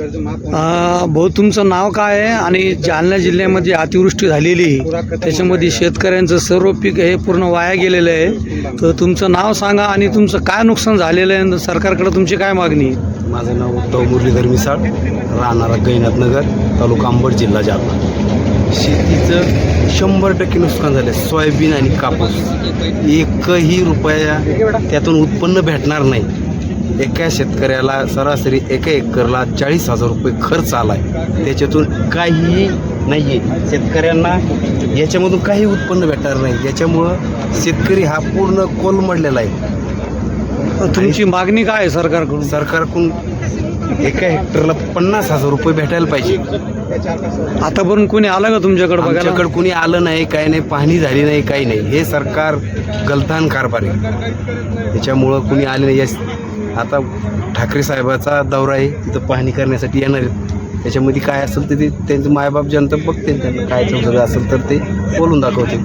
भाऊ तुमचं नाव काय आहे? आणि जालना जिल्ह्यामध्ये अतिवृष्टी झालेली. त्याच्यामध्ये शेतकऱ्यांचं सर्व पीक हे पूर्ण वाया गेलेलं आहे. तर तुमचं नाव सांगा आणि तुमचं काय नुकसान झालेलं आहे? आणि सरकारकडे तुमची काय मागणी आहे? माझं नाव उद्धव मुरलीधर मिसाळ राहणारा गैनाथनगर तालुका अंबड जिल्हा जालना. शेतीचं शंभर टक्के नुकसान झालं सोयाबीन आणि कापूस. एकही रुपया त्यातून उत्पन्न भेटणार नाही. एका शेतकऱ्याला सरासरी एका एकरला चाळीस हजार रुपये खर्च आला आहे त्याच्यातून काहीही नाही आहे शेतकऱ्यांना याच्यामधून काही उत्पन्न भेटणार नाही. याच्यामुळं शेतकरी हा पूर्ण कोलमडलेला आहे. तुमची मागणी काय आहे सरकारकडून? सरकारकडून एका हेक्टरला पन्नास हजार रुपये भेटायला पाहिजे. आतापर्यंत कोणी आलं का तुमच्याकडे बघायला? आमच्याकडे कुणी आलं नाही काही नाही पाहणी झाली नाही काही नाही. हे सरकार गलथान कारभार आहे. त्याच्यामुळं कुणी आले नाही. आता ठाकरे साहेबाचा दौरा आहे तिथं पाहणी करण्यासाठी येणार आहेत. त्याच्यामध्ये काय असेल तर ते त्यांचं मायबाप जनता बघते त्यांना काय सगळं असेल तर ते बोलून दाखवते